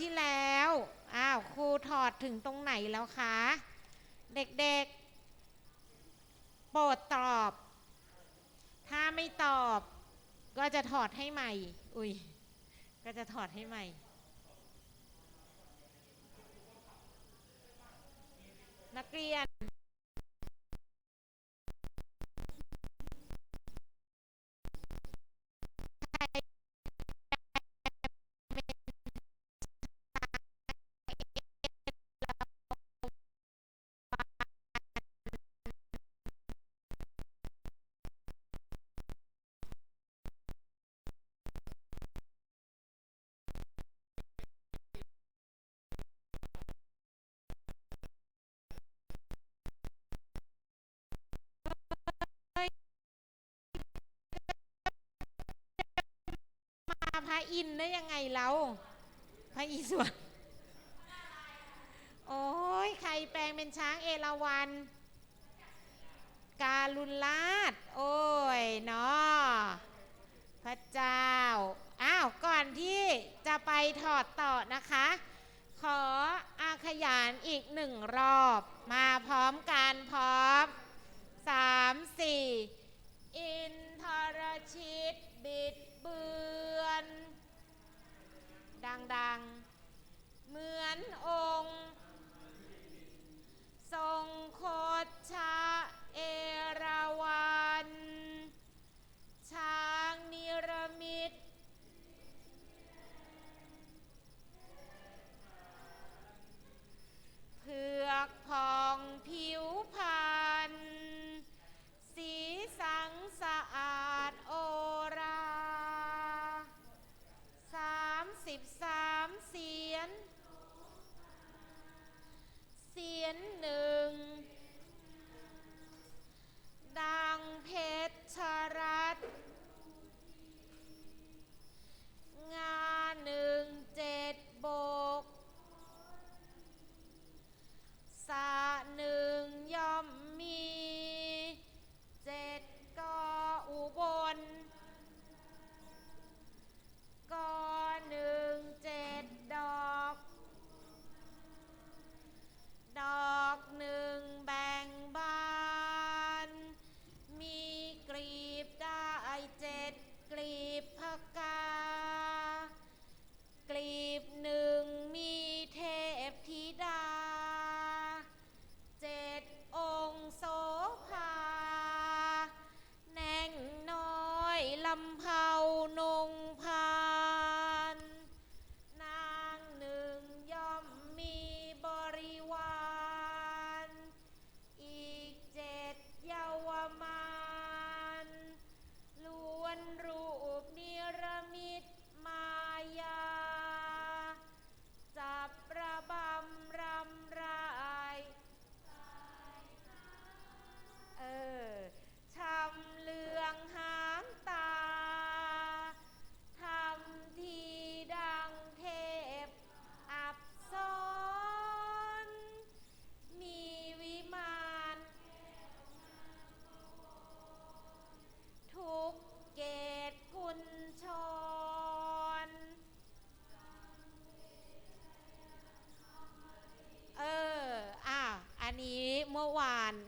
ที่แล้ว อ้าวครูถอดถึงตรงไหนแล้วคะ เด็กๆ โปรดตอบ ถ้าไม่ตอบ ก็จะถอดให้ใหม่ อุ้ย ก็จะถอดให้ใหม่ นักเรียน ระอินทร์ได้ยังไงเราพระอิศวรโอ้ยใครแปลงเป็นช้างเอราวัณการุณลาดโอ้ยเนาะพระเจ้า อ้าว ก่อนที่จะไปถอดต่อนะคะ ขออาขยานอีกหนึ่งรอบ มาพร้อมกันพร้อมสามสี่อินทรชิตบิด เบือน ดังๆ เหมือนองค์ ทรงโคตชะเอราวัน ช้างนิรมิตเผือกพองผิวพั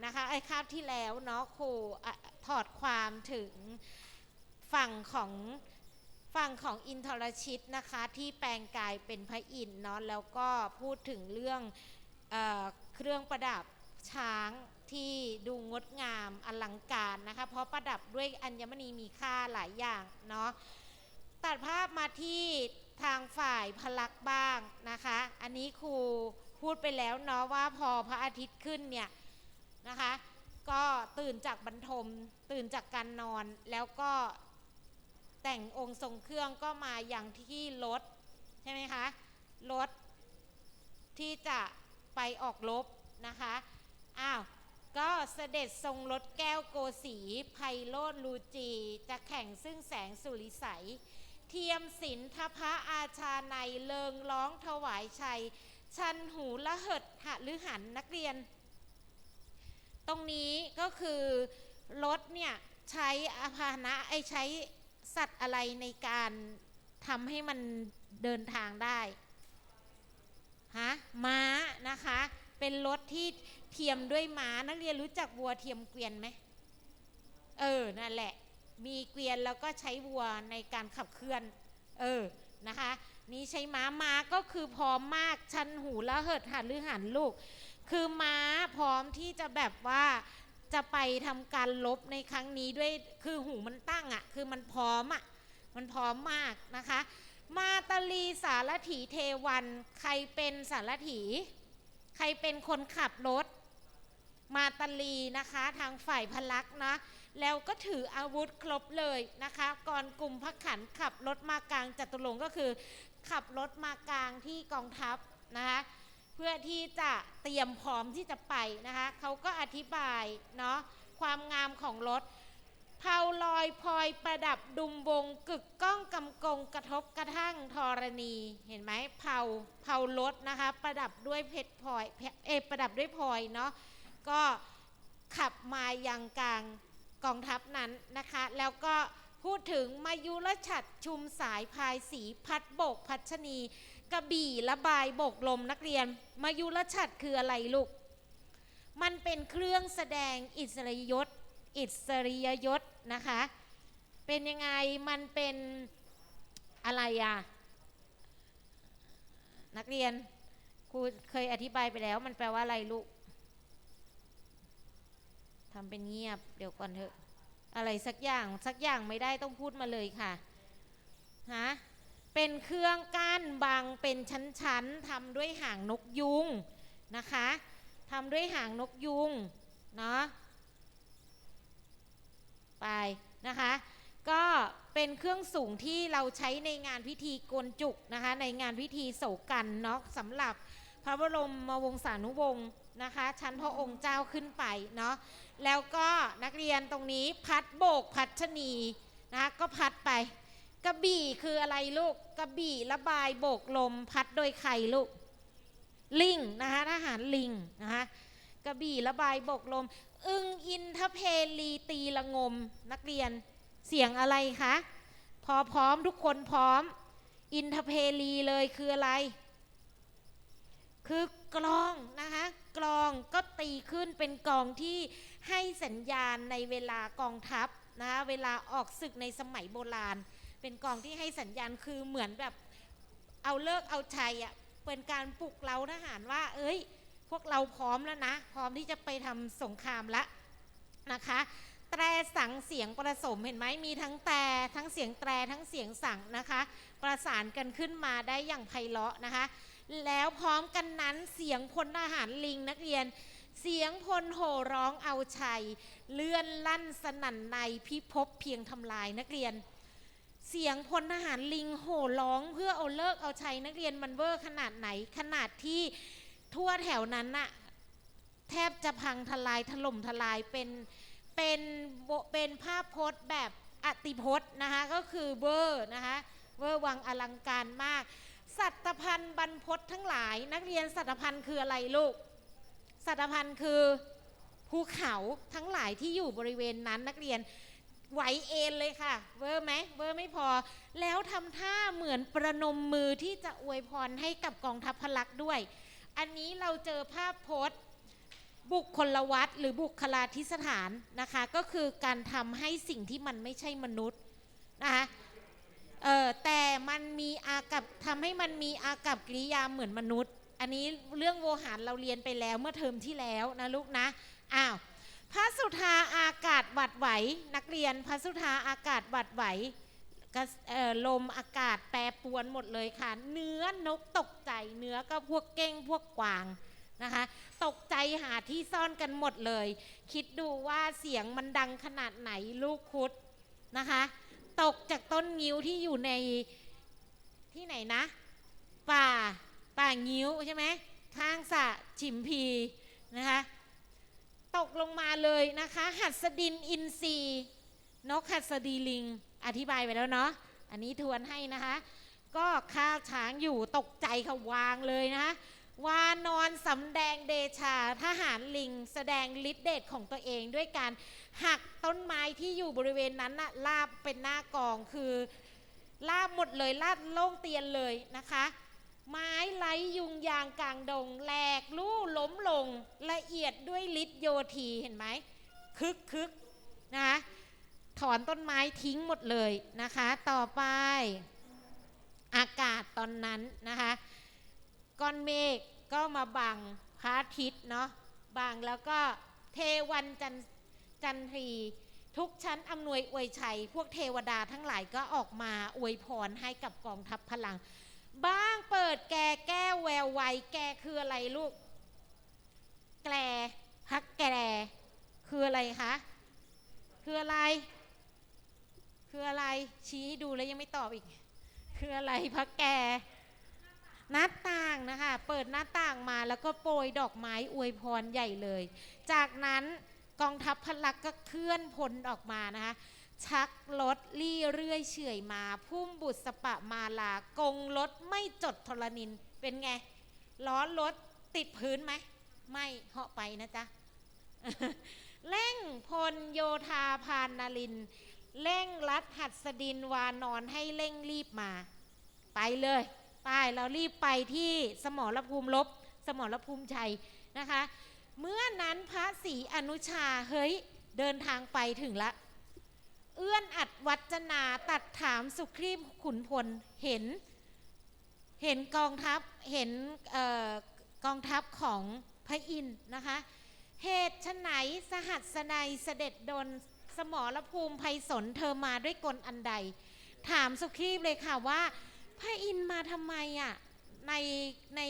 นะคะไอ้คาบที่แล้วเนาะครูถอดความถึงฝั่งของฝั่งของอินทรชิตนะคะที่แปลงกายเป็นพระอินทร์เนาะแล้วก็พูดถึงเรื่องเออเครื่องประดับช้างที่ดูงดงามอลังการนะคะเพราะประดับด้วยอัญมณีมีค่าหลายอย่างเนาะตัดภาพมาที่ทางฝ่ายพลักบ้างนะคะ อันนี้ครูพูดไปแล้วเนาะว่าพอพระอาทิตย์ขึ้นเนี่ย นะคะ ก็ตื่นจากบรรทม ตื่นจากการนอนแล้วก็แต่งองค์ทรงเครื่องก็มาอย่างที่รถใช่ไหมคะรถที่จะไปออกรบนะคะอ้าวก็เสด็จทรงรถแก้วโกสีไพโรธลูจี จะแข่งซึ่งแสงสุริใส เทียมศิลทพระอาชาในเลิงร้องถวายชัย ชันหูละเหิดหะหรือหันนักเรียน ตรงนี้ก็คือรถเนี่ยใช้อาพานะไอใช้สัตว์อะไรในการทำให้มันเดินทางได้ฮะม้านะคะ เป็นรถที่เทียมด้วยม้านักเรียนรู้จักวัวเทียมเกวียนไหมเออนั่นแหละ มีเกวียนแล้วก็ใช้วัวในการขับเคลื่อน เออนะคะ นี่ใช้ม้าม้าก็คือพร้อมมากชันหูแล้วเหิดหันหรือหันลูก คือม้าพร้อมที่จะแบบว่าจะไปทำการลบในครั้งนี้ด้วยคือหูมันตั้งอะ่ะ คือมันพร้อมอะ่ะมันพร้อมมากนะคะ มาตาลีสารถีเทวัน ใครเป็นสารถี ใครเป็นคนขับรถ มาตาลีนะคะทางฝ่ายพลักษ์นะแล้วก็ถืออาวุธครบเลยนะคะ ก่อนกลุ่มพักขันขับรถมากลางจัตุรงก็คือ ขับรถมากลางที่กองทัพนะคะ เพื่อที่จะเตรียมพร้อมที่จะไปนะคะเขาก็อธิบายเนาะความงามของรถเผาลอยพลอยประดับดุมวงกึกก้องกำกงกระทบกระทั่งธรณีเห็นไหมเผาเผารถนะคะประดับด้วยเพชรพลอยเอประดับด้วยพลอยเนาะก็ขับมายังกลางกองทัพนั้นนะคะ แล้วก็พูดถึงมายุรฉัดชุมสายพายสีพัดโบกพัชนี กระบี่ระบายโบกลมนักเรียน มายุรชัดคืออะไรลูก มันเป็นเครื่องแสดงอิสริยยศ อิสริยยศนะคะ เป็นยังไงมันเป็นอะไรอะนักเรียนครูเคยอธิบายไปแล้ว มันแปลว่าอะไรลูกทำเป็นเงียบเดี๋ยวก่อนเถอะ อะไรสักอย่างสักอย่างไม่ได้ต้องพูดมาเลยค่ะฮะ เป็นเครื่องกั้นบางเป็นชั้นๆทำด้วยหางนกยุงนะคะทำด้วยหางนกยุงเนาะไปนะคะก็เป็นเครื่องสูงที่เราใช้ในงานพิธีโกนจุกนะคะในงานพิธีโศกกันเนาะสำหรับพระบรมวงศานุวงศ์นะคะชั้นพระองค์เจ้าขึ้นไปเนาะแล้วก็นักเรียนตรงนี้พัดโบกพัดชนีนะคะก็พัดไป กระบี่คืออะไรลูกกระบี่ระบายโบกลมพัดโดยใครลูกลิงนะคะทหารลิงนะคะกระบี่ระบายโบกลม อึงอินทเพลีตีละงมนักเรียนเสียงอะไรคะพอพร้อมทุกคนพร้อม อินทเพลีเลยคืออะไร คือกลองนะคะกลองก็ตีขึ้นเป็นกลองที่ให้สัญญาณในเวลากองทัพนะคะเวลาออกศึกในสมัยโบราณ เป็นกองที่ให้สัญญาณคือเหมือนแบบเอาเลิกเอาชัยอะ่ะเป็นการปลุกเราทหารว่า เอ้ย พวกเราพร้อมแล้วนะ พร้อมที่จะไปทำสงครามละนะคะแตรสังเสียงประสมเห็นไหมมีทั้งแต่ทั้งเสียงแตรทั้งเสียงสั่งนะคะ ประสานกันขึ้นมาได้อย่างไพเราะนะคะ แล้วพร้อมกันนั้นเสียงพลทหารลิงนักเรียน เสียงพลโห่ร้องเอาชัย เลื่อนลั่นสนั่นในพิภพเพียงทำลายนักเรียน เสียงพลทหารลิงโห่ร้องเพื่อเอาเลิกเอาชัยนักเรียนมันเวอร์ขนาดไหน ขนาดที่ทั่วแถวนั้นน่ะแทบจะพังทลายถล่มทลายเป็นเป็นเป็นภาพพจน์แบบอติพจน์นะคะก็คือเวอร์นะคะเวอร์วังอลังการมาก สัตพันธ์บรรพตทั้งหลาย นักเรียนสัตพันธ์คืออะไรลูก สัตพันธ์คือภูเขาทั้งหลายที่อยู่บริเวณนั้นนักเรียน ไหวเอ็นเลยค่ะ เวอร์ไหมเวอร์ไม่พอ แล้วทำท่าเหมือนประนมมือที่จะอวยพรให้กับกองทัพพลักษ์ด้วย อันนี้เราเจอภาพโพสบุคคลวัตหรือบุคลาธิสถานนะคะ ก็คือการทำให้สิ่งที่มันไม่ใช่มนุษย์นะคะเออแต่มันมีอากับทำให้มันมีอากับกิริยาเหมือนมนุษย์ อันนี้เรื่องโวหารเราเรียนไปแล้วเมื่อเทอมที่แล้วนะลูกนะอ้าว พระสุธาอากาศหวัดไหว นักเรียนพระสุธาอากาศหวัดไหวลมอากาศแปรปรวนหมดเลยค่ะ เนื้อนกตกใจเนื้อก็พวกเก้งพวกกวางนะคะ ตกใจหาที่ซ่อนกันหมดเลย คิดดูว่าเสียงมันดังขนาดไหนลูกคุดนะคะ ตกจากต้นงิ้วที่อยู่ในที่ไหนนะ ป่าป่างิ้วใช่ไหมข้างสะฉิมพีนะคะ ตกลงมาเลยนะคะ หัดสดินอินทรีนกหัดสดีลิง อธิบายไปแล้วเนาะอันนี้ทวนให้นะคะ ก็ข้าวช้างอยู่ตกใจค่ะวางเลยนะคะวานอนสำแดงเดชาทหารลิง แสดงฤทธิเดชของตัวเองด้วยการหักต้นไม้ที่อยู่บริเวณนั้นน่ะลาบเป็นหน้ากองคือลาบหมดเลยลาดโล่งเตียนเลยนะคะ ไม้ไล้ยุงยางกลางดงแหลกลู่ล้มลงละเอียดด้วยฤทธิ์โยธีเห็นไหมคึกคึกนะคะถอนต้นไม้ทิ้งหมดเลยนะคะ ต่อไป อากาศตอนนั้นนะคะก้อนเมฆก็มาบังพระอาทิตย์เนาะบังแล้วก็เทวันจันจันทรีทุกชั้นอำนวยอวยชัย พวกเทวดาทั้งหลายก็ออกมาอวยพรให้กับกองทัพพลัง บ้างเปิดแกแก้วแววไวแกคืออะไรลูก แกลพักแกลคืออะไรคะคืออะไร คืออะไรชี้ให้ดูแล้วยังไม่ตอบอีก คืออะไรพักแกหน้าต่างนะคะ เปิดหน้าต่างมาแล้วก็โปรยดอกไม้อวยพรใหญ่เลย จากนั้นกองทัพพลักก็เคลื่อนพลออกมานะคะ ชักรถลี่เรื่อยเฉื่อยมา พุ่มบุษปะมาลากงรถไม่จดทรณินเป็นไง ล้อรถติดพื้นไหม ไม่เหาะไปนะจ๊ะเร่งพลโยธาพานนาลิน เร่งรัดหัดสดินวานอนให้เร่งรีบมา ไปเลยไปเรารีบไปที่สมรภูมิลบ สมรภูมิชัยนะคะ เมื่อนั้นพระศรีอนุชาเฮ้ยเดินทางไปถึงละ เอื้อนอัดวัจนาตัดถามสุครีมขุนพลเห็น เห็นกองทัพเห็นออกองทัพของพระอินทร์นะคะ เหตุชไฉนสหัสนัยเสด็จดนสมรภูมิไพศลเธอมาด้วยกลอันใด ถามสุครีพเลยค่ะว่า พระอินทร์มาทำไมอะในใน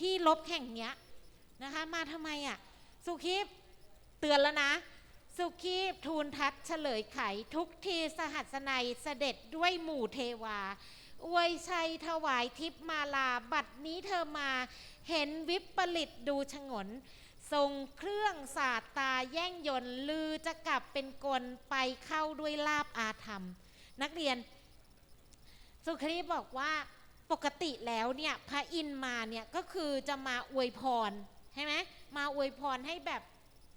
ที่ลบแห่งเนี้ยนะคะมาทำไมอะสุครีพเตือนแล้วนะ สุขีทูลทัดเฉลยไข ทุกทีสหัสนัยเสด็จด้วยหมู่เทวา อวยชัยถวายทิพมาลาบัดนี้เธอมาเห็นวิปริตดูฉงน ทรงเครื่องสาตาแย่งยนต์ลือจะกลับเป็นกลไปเข้าด้วยลาบอาธรรม นักเรียน สุครีบอกว่าปกติแล้วเนี่ยพระอินมาเนี่ยก็คือจะมาอวยพรใช่ไหมมาอวยพรให้แบบ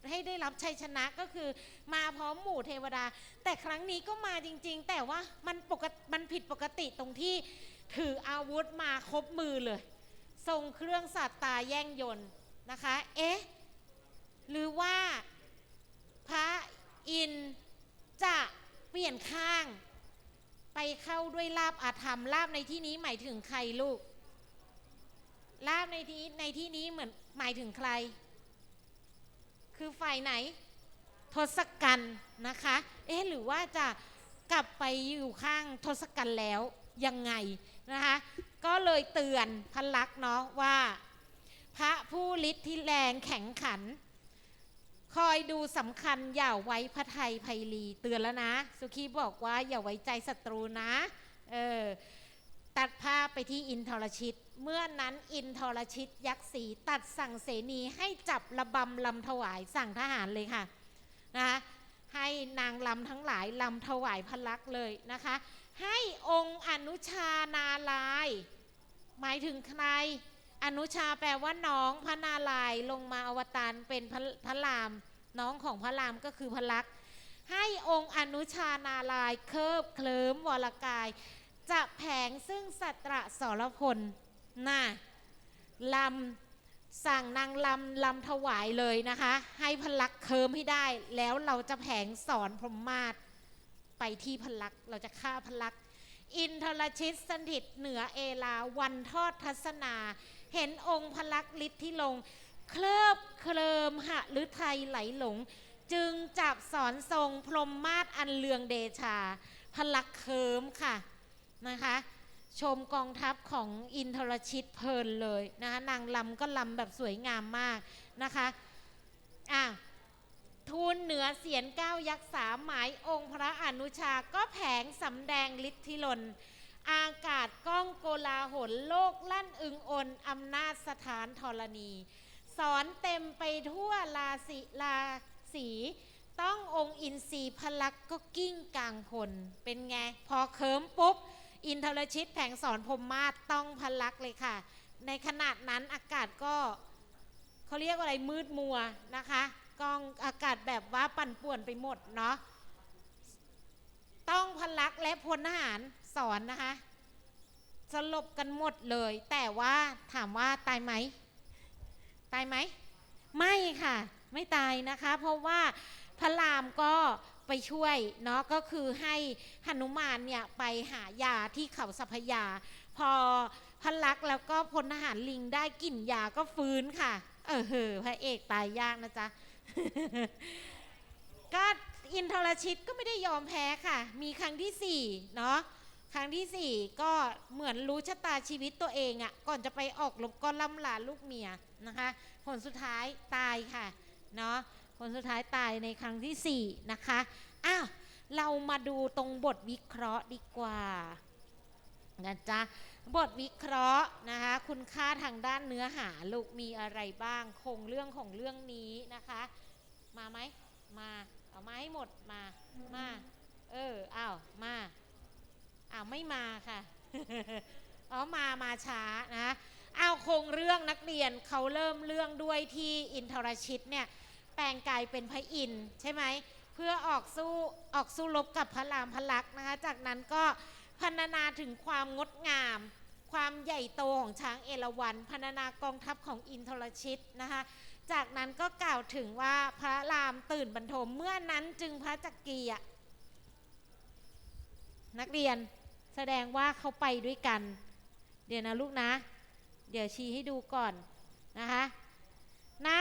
ให้ได้รับชัยชนะก็คือ มาพร้อมหมู่เทวดา แต่ครั้งนี้ก็มาจริง ๆ แต่ว่ามันปกติมันผิดปกติตรงที่ถืออาวุธมาครบมือเลย ทรงเครื่องสัตว์ตาแย่งยนต์นะคะ เอ๊ะ หรือว่าพระอินจะเปลี่ยนข้าง ไปเข้าด้วยลาบอาธรรมลาบในที่นี้หมายถึงใครลูกลาบในที่ในที่นี้เหมือนหมายถึงใคร คือฝ่ายไหนทศกัณฐ์นะคะ เอ๊ะหรือว่าจะกลับไปอยู่ข้างทศกัณฐ์แล้วยังไงนะคะ ก็เลยเตือนพันลักษณ์เนาะว่า พระผู้ฤทธิ์ที่แรงแข็งขัน คอยดูสำคัญอย่าไว้พระไทยไพลีเตือนแล้วนะ สุขีบอกว่าอย่าไว้ใจศัตรูนะ เออ ตัดภาพไปที่อินทรชิต เมื่อนั้นอินทรชิตยักษ์สีตัดสั่งเสนีให้จับระบำลำถวายสั่งทหารเลยค่ะนะคะให้นางลำทั้งหลายลำถวายพระลักษ์เลยนะคะ ให้องค์อนุชานาลาย หมายถึงใครอนุชาแปลว่าน้องพระนารายลงมาอวตารเป็นพระพระราม น้องของพระรามก็คือพระลักษ์ให้องค์อนุชานาลายเคิบเคลิ้มวรกาย จะแผงซึ่งสัตระสรพลน่ะลำสั่งนางลำลำถวายเลยนะคะ ให้พลักเคิมให้ได้ แล้วเราจะแผงสอนพรหมมาศไปที่พลักเราจะฆ่าพลัก อินทรชิตสถิตเหนือเอลาวันทอดทัศนา เห็นองค์พลักฤทธิ์ที่ลง เคลิบเคลิมหะหรือไทยไหลหลง จึงจับสอนทรงพรหมมาศอันเลืองเดชา พลักเคิมค่ะ นะคะ ชมกองทัพของอินทรชิตเพลินเลยนะคะนางลำก็ลำแบบสวยงามมากนะคะอะทูลเหนือเสียนเก้ายักษ์สามหมายองค์พระอนุชาก็แผงสำแดงฤทธิลนอากาศก้องโกลาหลโลกลั่นอึงอนอำนาจสถานธรณี สอนเต็มไปทั่วลาสีลาสีต้ององค์อินทรีพลักก็กิ้งกลางคนเป็นไง พอเคิมปุ๊บ อินทรชิตแผงสอนพรมมาศต้องพลักเลยค่ะ ในขนาดนั้นอากาศก็เขาเรียกว่าอะไรมืดมัวนะคะกองอากาศแบบว่าปั่นป่วนไปหมดเนาะต้องพลักและพลทหารสอนนะคะสลบกันหมดเลย แต่ว่าถามว่าตายไหม ตายไหม ไม่ค่ะ ไม่ตายนะคะ เพราะว่าพระรามก็ ไปช่วยเนาะก็คือให้หนุมานเนี่ยไปหายาที่เขาสัพยา พอพลักษ์แล้วก็พลทหารลิงได้กลิ่นยาก็ฟื้นค่ะ เออเหอพระเอกตายยากนะจ๊ะก็อินทรชิตก็ไม่ได้ยอมแพ้ค่ะ มีครั้งที่สี่เนาะครั้งที่สี่ก็เหมือนรู้ชะตาชีวิตตัวเองอะ่ะก่อนจะไปออกรบก็ล่ำลาลูกเมียนะคะ ผลสุดท้ายตายค่ะเนาะ ผลสุดท้ายตายในครั้งที่สี่นะคะ อ้าว เรามาดูตรงบทวิเคราะห์ดีกว่านะจ๊ะ บทวิเคราะห์นะคะ คุณค่าทางด้านเนื้อหาลูกมีอะไรบ้างโครงเรื่องของเรื่องนี้นะคะ มาไหมมาเอามาให้หมดมามาเอออ้าวมาอ้าวไม่มาค่ะอ๋อมามาช้านะเอาโครงเรื่องนักเรียนเขาเริ่มเรื่องด้วยที่อินทรชิตเนี่ย ลงกายเป็นพระอินทร์ใช่ไหมเพื่อออกสู้ออกสู้รบกับพระรามพระลักษณ์นะคะ จากนั้นก็พรรณนาถึงความงดงาม ความใหญ่โตของช้างเอราวัณพรรณนากองทัพของอินทรชิตนะคะจากนั้นก็กล่าวถึงว่าพระรามตื่นบรรทมเมื่อนั้นจึงพระจักรีนักเรียนแสดงว่าเขาไปด้วยกัน เดี๋ยวนะลูกนะ เดี๋ยวชี้ให้ดูก่อนนะคะ หน้า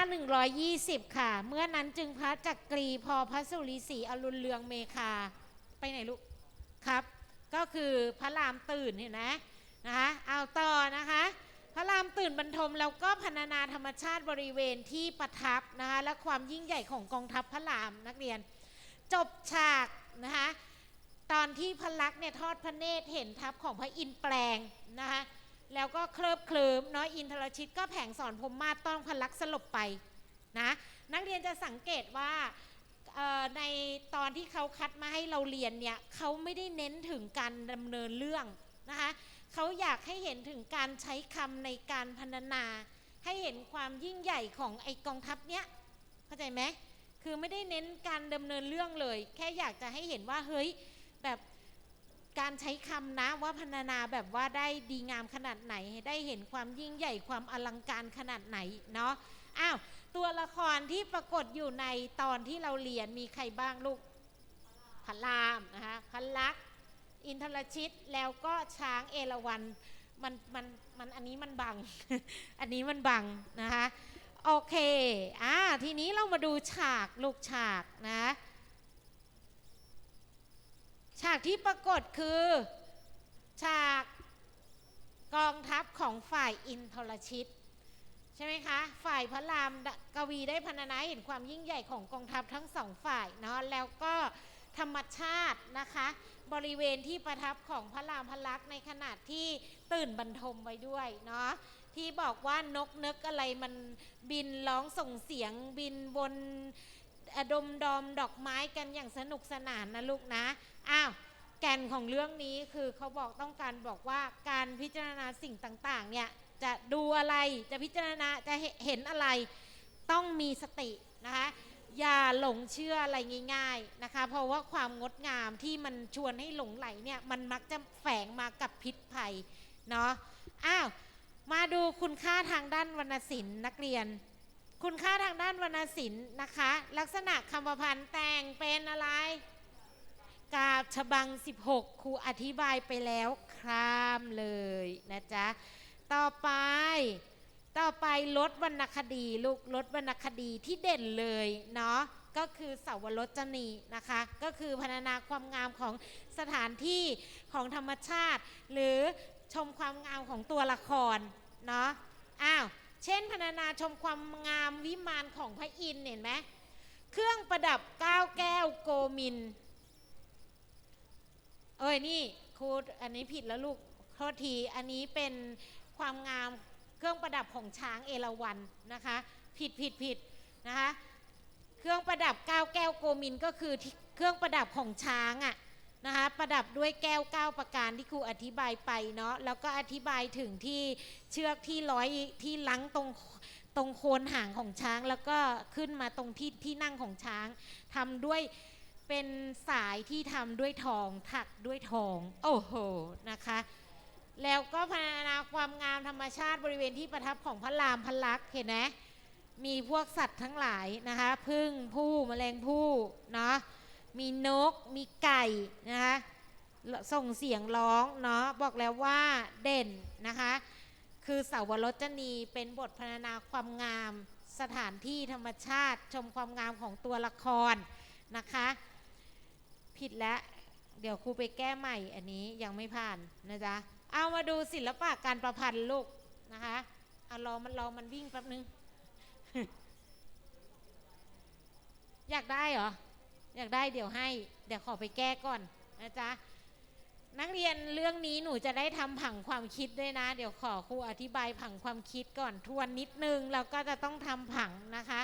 120 ค่ะ เมื่อนั้นจึงพระจักกรีพอพระสุริศรีอรุณเรืองเมคา ไปไหนลูก ครับ ก็คือพระรามตื่นเห็นไหมนะคะเอาต่อนะคะ พระรามตื่นบรรทมแล้วก็พรรณนาธรรมชาติบริเวณที่ประทับนะคะและความยิ่งใหญ่ของกองทัพพระรามนักเรียน จบฉากนะคะตอนที่พระลักษณ์เนี่ยทอดพระเนตรเห็นทัพของพระอินทร์แปลงนะคะ แล้วก็เคลิบเคลิมเนาะอินทรชิตก็แผงสอนพรมมาต้องพลักษ์สลบไปนะนักเรียนจะสังเกตว่าในตอนที่เขาคัดมาให้เราเรียนเนี่ยเขาไม่ได้เน้นถึงการดำเนินเรื่องนะคะเขาอยากให้เห็นถึงการใช้คำในการพรรณนา ให้เห็นความยิ่งใหญ่ของไอกองทัพเนี้ยเข้าใจไหมคือไม่ได้เน้นการดำเนินเรื่องเลย แค่อยากจะให้เห็นว่าเฮ้ยแบบ การใช้คำนะว่าพรรณนาแบบว่าได้ดีงามขนาดไหน ได้เห็นความยิ่งใหญ่ความอลังการขนาดไหนเนาะอ้าวตัวละครที่ปรากฏอยู่ในตอนที่เราเรียนมีใครบ้างลูกพระรามนะคะพระลักษ์อินทรชิตแล้วก็ช้างเอราวัณมันมันมันอันนี้มันบัง อันนี้มันบังนะคะโอเคอ่าทีนี้เรามาดูฉากลูกฉากนะ ฉากที่ปรากฏคือ ฉากกองทัพของฝ่ายอินทรชิต ใช่ไหมคะ ฝ่ายพระรามกวีได้พรรณนาเห็นความยิ่งใหญ่ของกองทัพทั้งสองฝ่ายเนาะแล้วก็ธรรมชาตินะคะ บริเวณที่ประทับของพระรามพระลักษณ์ในขณะที่ตื่นบรรทมไว้ด้วยเนาะที่บอกว่านกนึกอะไรมันบินร้องส่งเสียงบินบนอดมดอมดอกไม้กันอย่างสนุกสนานนะลูกนะอ้าวแก่นของเรื่องนี้คือเขาบอกต้องการบอกว่าการพิจารณาสิ่งต่างๆเนี่ยจะดูอะไรจะพิจารณาจะเห็นอะไร ต้องมีสตินะคะอย่าหลงเชื่ออะไรง่าย ๆนะคะ เพราะว่าความงดงามที่มันชวนให้หลงไหลเนี่ยมันมักจะแฝงมากับพิษภัยเนาะอ้าวมาดูคุณค่าทางด้านวรรณศิลป์นักเรียน คุณค่าทางด้านวรรณศิลป์นะคะ ลักษณะคำประพันธ์แต่งเป็นอะไร กาบฉบัง 16 ครูอธิบายไปแล้วครามเลยนะจ๊ะ ต่อไป ต่อไปลดวรรณคดีลูกลดวรรณคดีที่เด่นเลยเนาะก็คือเสาวรจนีนะคะ ก็คือพรรณนาความงามของสถานที่ของธรรมชาติ หรือชมความงามของตัวละครเนาะอ้าวเช่นพรรณนาชมความงามวิมานของพระอินทร์เห็นไหมเครื่องประดับก้าวแก้วโกมิน เอ้ยนี่ครูอันนี้ผิดแล้วลูกโทษทีอันนี้เป็นความงามเครื่องประดับของช้างเอราวัณนะคะ ผิดผิดผิดนะคะเครื่องประดับก้าวแก้วโกมินก็คือเครื่องประดับของช้างอะนะคะประดับด้วยแก้วเก้าประการที่ครูอธิบายไปเนาะแล้วก็อธิบายถึงที่เชือกที่ร้อยที่ลังตรงตรงโคนหางของช้าง แล้วก็ขึ้นมาตรงที่ที่นั่งของช้างทำด้วย เป็นสายที่ทำด้วยทองถักด้วยทอง โอ้โหนะคะ แล้วก็พัฒนาความงามธรรมชาติบริเวณที่ประทับของพระรามพระลักษณ์เห็นไหมมีพวกสัตว์ทั้งหลายนะคะพึ่งผู้แมลงผู้เนาะมีนกมีไก่นะคะส่งเสียงร้องเนาะบอกแล้วว่าเด่นนะคะ คือเสาวรจนีเป็นบทพรรณนาความงามสถานที่ธรรมชาติชมความงามของตัวละครนะคะ ผิดแล้วเดี๋ยวครูไปแก้ใหม่อันนี้ยังไม่ผ่านนะจ๊ะเอามาดูศิลปะการประพันธ์ลูกนะคะเอารอมันรอมันวิ่งแป๊บนึง อยากได้เหรอ อยากได้เดี๋ยวให้ เดี๋ยวขอไปแก้ก่อนนะจ๊ะนักเรียนเรื่องนี้หนูจะได้ทำผังความคิดด้วยนะ เดี๋ยวขอครูอธิบายผังความคิดก่อนทวนนิดนึงแล้วก็จะต้องทำผังนะคะ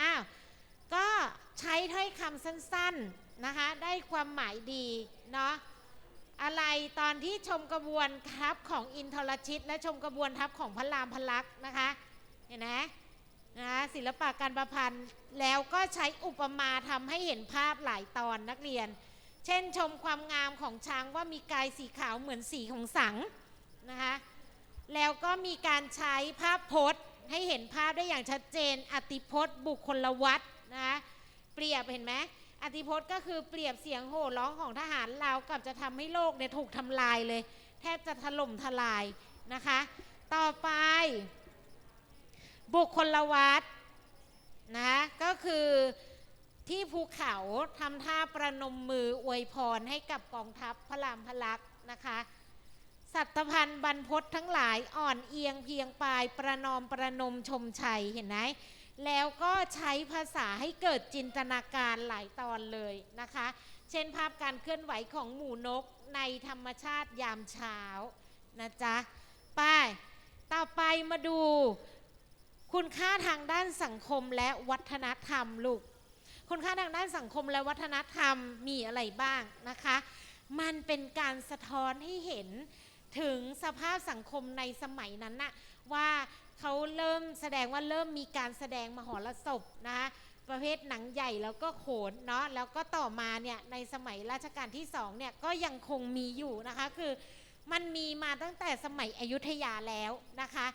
อ้าวก็ใช้ถ้อยคำสั้น ๆ นะคะได้ความหมายดีเนาะอะไรตอนที่ชมกระบวนทัพของอินทรชิต และชมกระบวนทัพของพระรามพลักษณ์นะคะเห็นไหมนะคะศิลปะการประพันธ์แล้วก็ใช้อุปมาทำให้เห็นภาพหลายตอนนักเรียน เช่นชมความงามของช้างว่ามีกายสีขาวเหมือนสีของสังนะคะแล้วก็มีการใช้ภาพพจน์ ให้เห็นภาพได้อย่างชัดเจน อติพจน์ บุคคลวัตนะคะเปรียบเห็นไหม อติพจน์ก็คือเปรียบเสียงโห่ร้องของทหารเราวกับจะทำให้โลกเนี่ยถูกทำลายเลย แทบจะถล่มทลายนะคะ ต่อไป บุคคลวัตนะก็คือที่ภูเขาทำท่าประนมมืออวยพรให้กับกองทัพพระรามพลักษ์นะคะสัตพันธ์บรรพตทั้งหลายอ่อนเอียงเพียงปลายประนอมประนมชมชัยเห็นไหม แล้วก็ใช้ภาษาให้เกิดจินตนาการหลายตอนเลยนะคะ เช่นภาพการเคลื่อนไหวของหมูนกในธรรมชาติยามเช้านะจ๊ะไปต่อไปมาดู คุณค่าทางด้านสังคมและวัฒนธรรมลูก คุณค่าทางด้านสังคมและวัฒนธรรมมีอะไรบ้างนะคะ มันเป็นการสะท้อนให้เห็นถึงสภาพสังคมในสมัยนั้นน่ะว่า เขาเริ่มแสดงว่าเริ่มมีการแสดงมหรสพนะคะประเภทหนังใหญ่แล้วก็โขนเนาะแล้วก็ต่อมาเนี่ยในสมัยรัชกาลที่สองเนี่ยก็ยังคงมีอยู่นะคะคือมันมีมาตั้งแต่สมัยอยุธยาแล้วนะคะ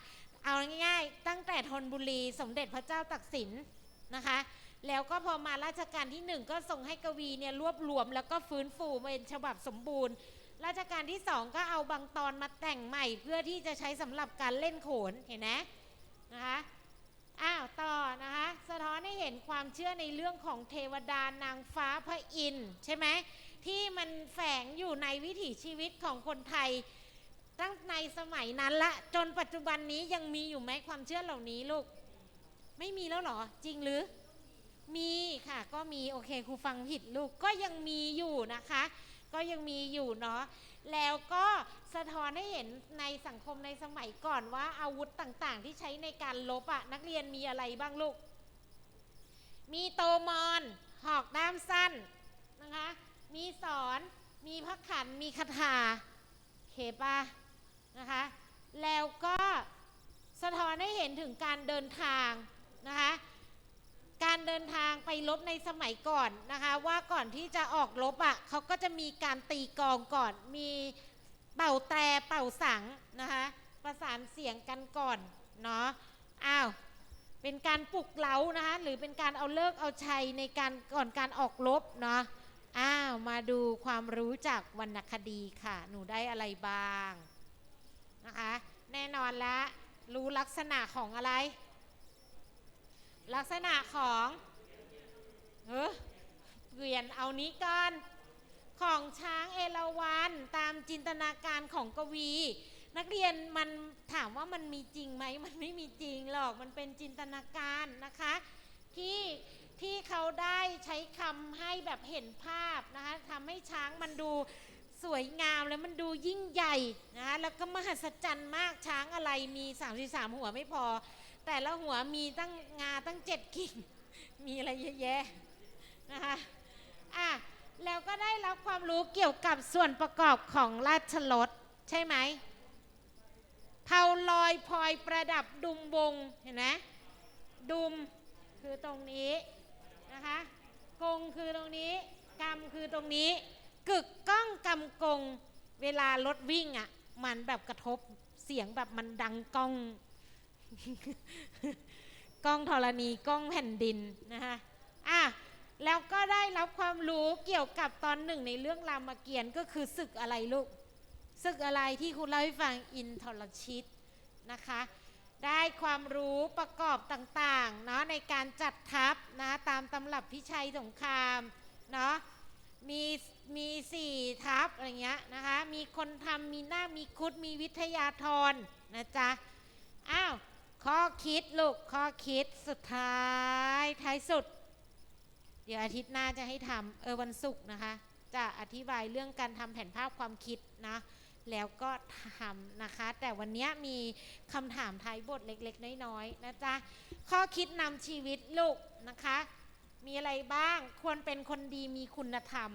เอาง่ายๆ ตั้งแต่ธนบุรีสมเด็จพระเจ้าตักสินนะคะ แล้วก็พอมาราชการที่หนึ่งก็ส่งให้กวีเนี่ยรวบรวมแล้วก็ฟื้นฟูเป็นฉบับสมบูรณ์ราชการที่สองก็เอาบางตอนมาแต่งใหม่เพื่อที่จะใช้สำหรับการเล่นโขนเห็นไหม นะคะอ้าวต่อนะคะสะท้อนให้เห็นความเชื่อในเรื่องของเทวดานางฟ้าพระอินทร์ใช่ไหมที่มันแฝงอยู่ในวิถีชีวิตของคนไทย ตั้งในสมัยนั้นละจนปัจจุบันนี้ยังมีอยู่ไหมความเชื่อเหล่านี้ลูก ไม่มีแล้วหรอ จริงหรือ มีค่ะก็มีโอเคครูฟังผิดลูกก็ยังมีอยู่นะคะ ก็ยังมีอยู่เนาะ แล้วก็สะท้อนให้เห็นในสังคมในสมัยก่อนว่าอาวุธต่างๆ ที่ใช้ในการลบอะนักเรียนมีอะไรบ้างลูก มีโตมอนหอกด้ามสั้นนะคะ มีสอนมีพักขันมีคาถาเคปะนะคะ แล้วก็สะท้อนให้เห็นถึงการเดินทางนะคะ การเดินทางไปลบในสมัยก่อนนะคะว่าก่อนที่จะออกลบอะ่ะเขาก็จะมีการตีกองก่อน มีเป่าแตรเป่าสังนะคะประสานเสียงกันก่อนเนาะอ้าวเป็นการปลุกเล้านะคะหรือเป็นการเอาเลิกเอาชัยในการก่อนการออกลบเนาะอ้าวมาดูความรู้จากวรรณคดีค่ะ หนูได้อะไรบ้างนะคะแน่นอนละรู้ลักษณะของอะไร ลักษณะของเออเปลี่ยนเอานี้ก่อนของช้างเอราวัณตามจินตนาการของกวี นักเรียนมันถามว่ามันมีจริงไหมมันไม่มีจริงหรอกมันเป็นจินตนาการนะคะที่ที่เขาได้ใช้คำให้แบบเห็นภาพนะคะทำให้ช้างมันดูสวยงามแล้วมันดูยิ่งใหญ่นะคะแล้วก็มหัศจรรย์มากช้างอะไรมี 33 หัวไม่พอ แต่ละหัวมีตั้งงาตั้งเจ็ดกิ่ง มีอะไรเยอะแยะนะคะอะแล้วก็ได้รับความรู้เกี่ยวกับส่วนประกอบของราชรถใช่ไหมเผาลอยพลอยประดับดุมวงเห็นไหมดุมคือตรงนี้นะคะกงคือตรงนี้กำคือตรงนี้กึกก้องกำกง เวลารถวิ่งอะ่ะมันแบบกระทบเสียงแบบมันดังก้อง กล้องธรณีกล้องแผ่นดินนะคะอะแล้วก็ได้รับความรู้เกี่ยวกับตอนหนึ่งในเรื่องรามเกียรติ์ก็คือศึกอะไรลูกศึกอะไรที่คุณเล่าให้ฟังอินทรชิตนะคะได้ความรู้ประกอบต่างๆเนาะในการจัดทัพนะตามตำรับพิชัยสงครามเนาะมีมีสี่ทัพอะไรเงี้ยนะคะมีคนทำมีหน้ามีคุดมีวิทยาธรนะจ๊ะอ้าว ข้อคิดลูกข้อคิดสุดท้ายท้ายสุด เดี๋ยวอาทิตย์หน้าจะให้ทำเออวันศุกร์นะคะ จะอธิบายเรื่องการทำแผนภาพความคิดนะแล้วก็ทำนะคะ แต่วันนี้มีคำถามท้ายบทเล็กๆ น้อยๆนะจ๊ะข้อคิดนำชีวิตลูกนะคะ มีอะไรบ้างควรเป็นคนดีมีคุณธรรม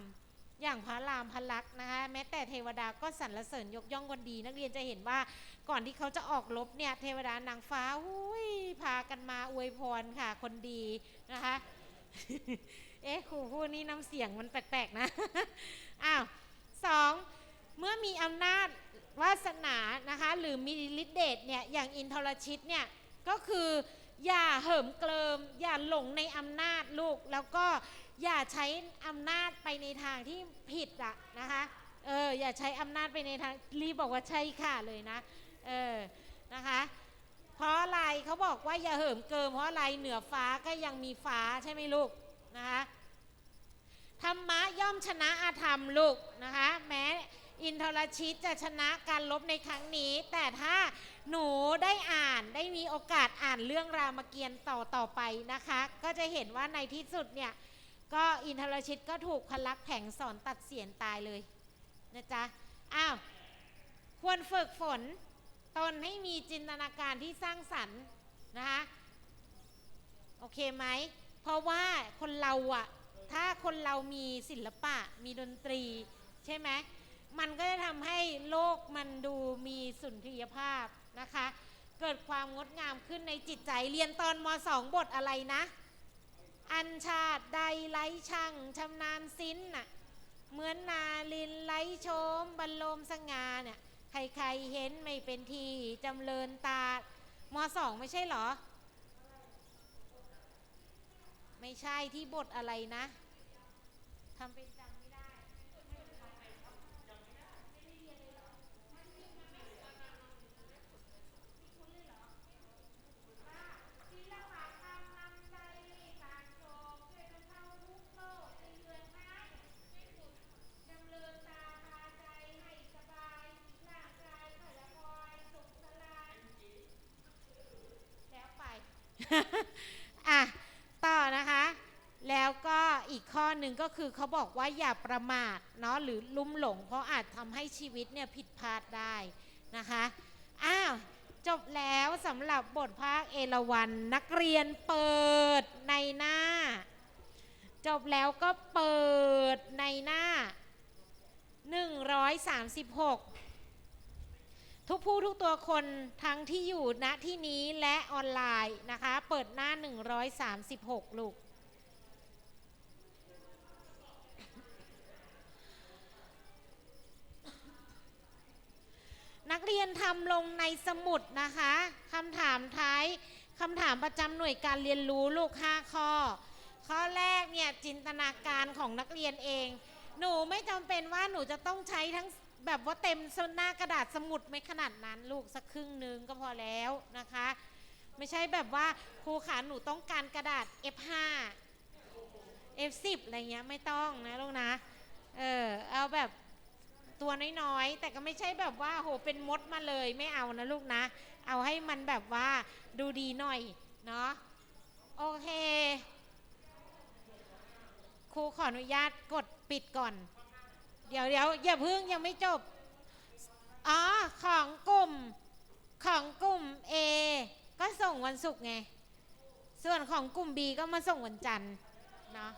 อย่างพระรามพระลักษณ์นะคะ แม้แต่เทวดาก็สรรเสริญยกย่องคนดี นักเรียนจะเห็นว่า ก่อนที่เขาจะออกรบเนี่ยเทวดานางฟ้าอุ้ยพากันมาอวยพรค่ะ คนดีนะคะ เอ๊ะครูพูดนี่น้ำเสียงมันแปลกๆนะ อ้าวสองเมื่อมีอำนาจวาสนานะคะ หรือมีฤทธิเดชเนี่ยอย่างอินทรชิตเนี่ยก็คืออย่าเหิมเกลิม อย่าหลงในอำนาจลูก แล้วก็อย่าใช้อำนาจไปในทางที่ผิดอะนะคะเอออย่าใช้อำนาจไปในทางรีบบอกว่าใช่ค่ะเลยนะ เออนะคะเพราะอะไรเขาบอกว่าอย่าเหิมเกิมเพราะอะไรเหนือฟ้าก็ยังมีฟ้าใช่ไหมลูกนะคะธรรมะย่อมชนะอาธรรมลูกนะคะแม้อินทรชิตจะชนะการลบในครั้งนี้ แต่ถ้าหนูได้อ่านได้มีโอกาสอ่านเรื่องรามเกียรติ์ต่อต่อไปนะคะ ก็จะเห็นว่าในที่สุดเนี่ยก็อินทรชิตก็ถูกพลักแผงสอนตัดเสียนตายเลยนะจ๊ะอ้าวควรฝึกฝน ตนให้มีจินตนาการที่สร้างสรรค์นะคะโอเคไหม เพราะว่าคนเราอะถ้าคนเรามีศิลปะมีดนตรีใช่ไหมมันก็จะทำให้โลกมันดูมีสุนทรียภาพนะคะ เกิดความงดงามขึ้นในจิตใจเรียนตอนมสองบทอะไรนะ อัญชาติใดไร้ช่างชำนาญสิ้นน่ะเหมือนนาลินไร้ชมบรรลมสง่าเนี่ย ใครๆเห็นไม่เป็นทีจำเริญตามสองไม่ใช่เหรอ ไม่ใช่ที่บทอะไรนะทำเป็นจำไม่ได้ แล้วไป อะ ต่อนะคะ แล้วก็อี ก็คือเขาบอกว่าอย่าประมาทเนาะหรือลุ่มหลง เพราะอาจทำให้ชีวิตเนี่ยผิดพลาดได้นะคะอ้าวจบแล้วสำหรับบทภาคเอราวันนักเรียนเปิดในหน้า จบแล้วก็เปิดในหน้า 136 ทุกผู้ทุกตัวคนทั้งที่อยู่ณที่นี้และออนไลน์นะคะ เปิดหน้า 136 ลูก นักเรียนทำลงในสมุดนะคะคำถามท้ายคำถามประจำหน่วยการเรียนรู้ลูก 5 ข้อ ข้อแรกเนี่ยจินตนาการของนักเรียนเอง หนูไม่จำเป็นว่าหนูจะต้องใช้ทั้งแบบว่าเต็มหน้ากระดาษสมุดไม่ขนาดนั้นลูกสักครึ่งนึงก็พอแล้วนะคะ ไม่ใช่แบบว่าครูขาหนูต้องการกระดาษ F5 F10 อะไรเงี้ยไม่ต้องนะลูกนะ เออเอาแบบ ตัวน้อยๆ แต่ก็ไม่ใช่แบบว่าโหเป็นมดมาเลยไม่เอานะลูกนะ เอาให้มันแบบว่าดูดีหน่อยเนาะโอเคครูขออนุญาตกดปิดก่อน เดี๋ยวเดี๋ยวอย่าพึ่งยังไม่จบ อ๋อ ของกลุ่มของกลุ่ม A ก็ส่งวันศุกร์ไง ส่วนของกลุ่ม B ก็มาส่งวันจันทร์เนาะ